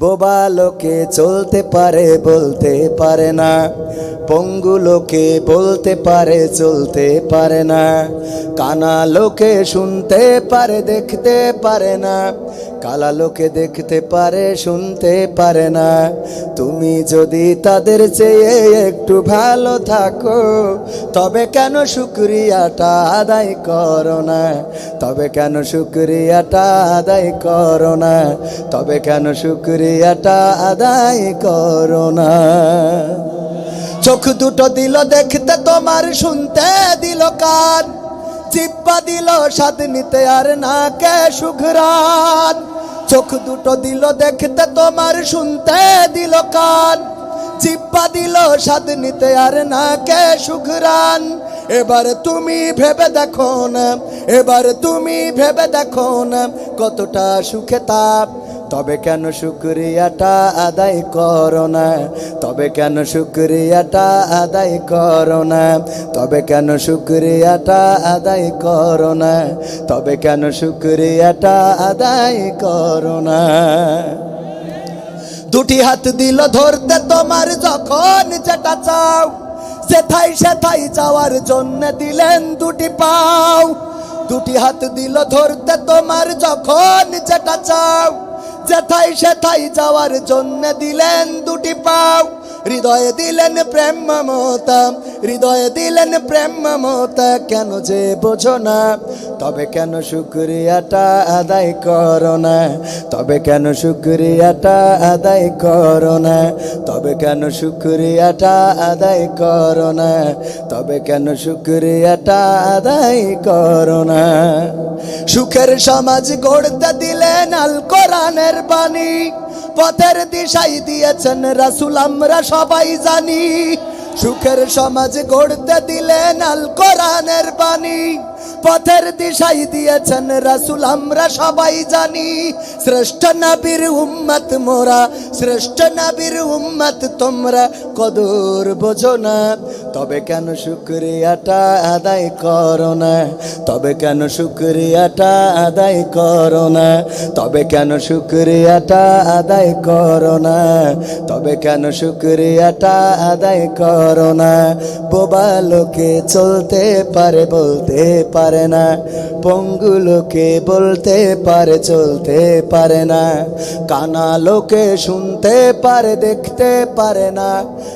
বোবা লোকে চলতে পারে, বলতে পারে না। পঙ্গু লোকে বলতে পারে, চলতে পারে না। কানা লোকে শুনতে পারে, দেখতে পারে না। কালা লোকে দেখতে পারে, শুনতে পারে না। তুমি যদি তাদের চেয়ে একটু ভালো থাকো, তবে কেন শুক্রিয়াটা আদায় করো না? তবে কেন শুক্রিয়াটা আদায় করো না? তবে কেন শুক্রিয়াটা আদায় করো না? চোখ দুটো দিল দেখতে, তোমার শুনতে দিল কান। জিব্বা দিল, স্বাদ নিতে আর না কে সুঘরান চোখ দুটো দিল দেখতে, তোমার শুনতে দিল কান। জিব্বা দিল, স্বাদ নিতে আর না কে সুঘরান এবার তুমি ভেবে দেখো না, এবার তুমি ভেবে দেখো না, কতটা সুখে তাপ। তবে কেন শুক্রিয়াটা আদায় করো না? তবে কেন শুক্রিয়াটা আদায় করো না? তবে কেন শুক্রিয়াটা আদায় করো না? তবে কেন শুক্রিয়াটা আদায় করো না? দুটি হাত দিল ধরতে তোমার যখন যেটা চাও। সেথাই সেথাই যাওয়ার জন্য দিলেন দুটি পাও। দুটি হাত দিল ধরতে তোমার যখন যেটা চাও। যেথাই সেথায় যাওয়ার জন্য দিলেন দুটি পাও। হৃদয়ে দিলেন প্রেম মমতা, হৃদয়ে দিলেন প্রেম মমতা, কেন যে বোঝো না? তবে কেন শুক্রিয়াটা আদায় করো না? তবে কেন শুক্রিয়াটা আদায় করো না? তবে কেন শুক্রিয়াটা আদায় করো না? তবে কেন শুক্রিয়াটা আদায় করো না? সুখের সমাজ গড়তে দিলেন আল কোরআনের বাণী। পথের দিশাই দিয়েছেন রাসুল আমরা সবাই জানি সুখের সমাজ গড়তে দিলেন আল কোরআনের বাণী। পথের দিশাই দিয়েছেন রাসুল, আমরা সবাই জানি শ্রেষ্ঠ নবীর উম্মত মোরা, শ্রেষ্ঠ নবীর উম্মত তোমরা, কদর বোঝো না। তবে কেন শুক্রিয়াটা আদায় করো না? তবে কেন শুক্রিয়াটা আদায় করো না? তবে কেন শুক্রিয়াটা আদায় করো না? তবে কেন শুক্রিয়াটা আদায় করো না? বোবা লোকে চলতে পারে, বলতে পারে না। পঙ্গু লোকে বলতে পারে, চলতে পারে না। কানা লোকে শুনতে পারে, দেখতে পারে না।